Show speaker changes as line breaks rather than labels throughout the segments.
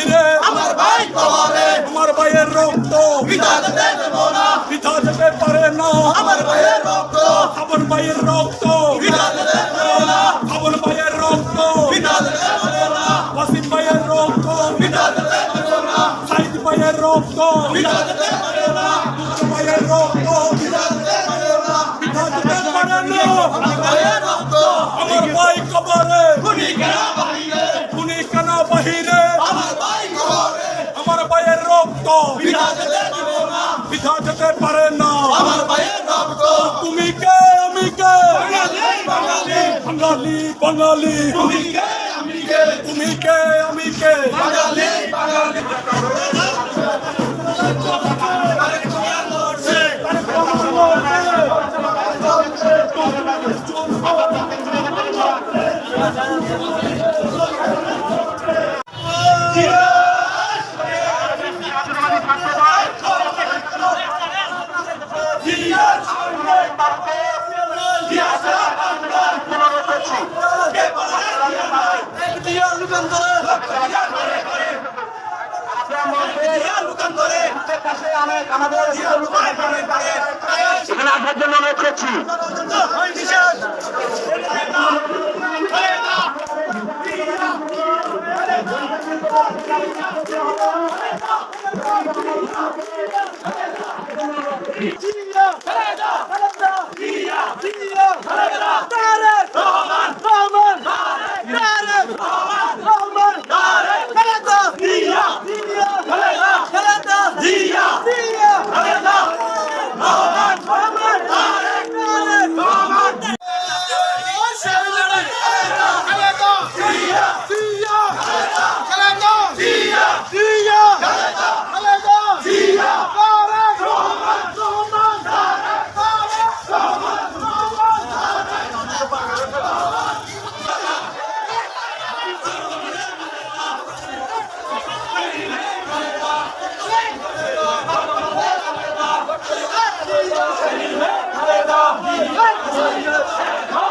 বীরে
আমার ভাই তলোয়ারে
আমার ভাইয়ের রক্ত।
বিধাতে দেব না। বিধাতে পারে না।
আমার ভাইয়ের রক্ত। আমার ভাইয়ের রক্ত।
বিধাতে দেব না।
আমার ভাইয়ের রক্ত।
বিধাতে দেব না। ওয়াসিম ভাইয়ের রক্ত।
রক্ত
পিতা যেতে
পারে না।
আমার ভাইয়ের রক্ত
তুমি কে আমি কে?
বাঙালি বাঙালি।
বাঙালি বাঙালি।
তুমি কে আমি কে?
তুমি কে আমি কে?
বাঙালি বাঙালি।
এখানে আসার জন্য অনুরোধ করছি। 爱情的天堂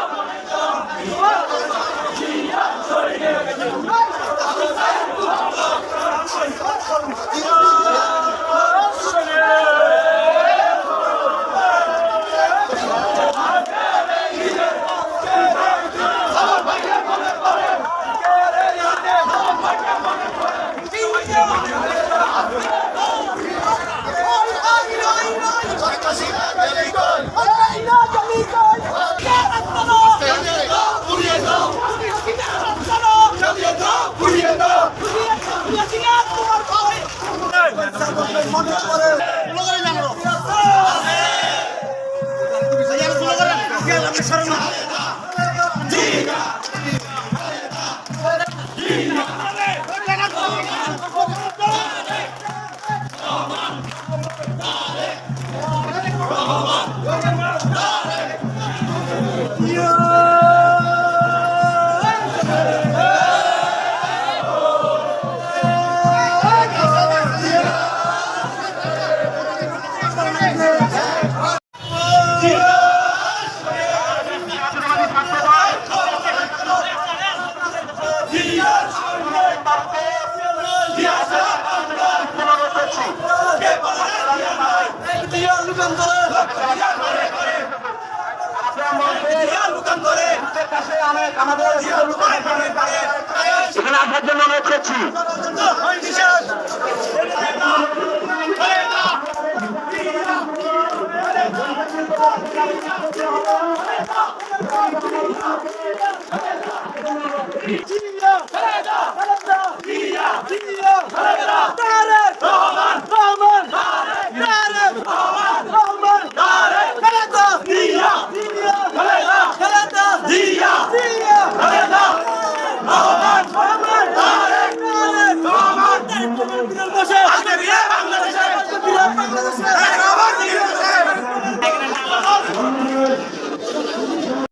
মনে করে জানো এখানে আসার জন্য অনুরোধ করছি। Vamos!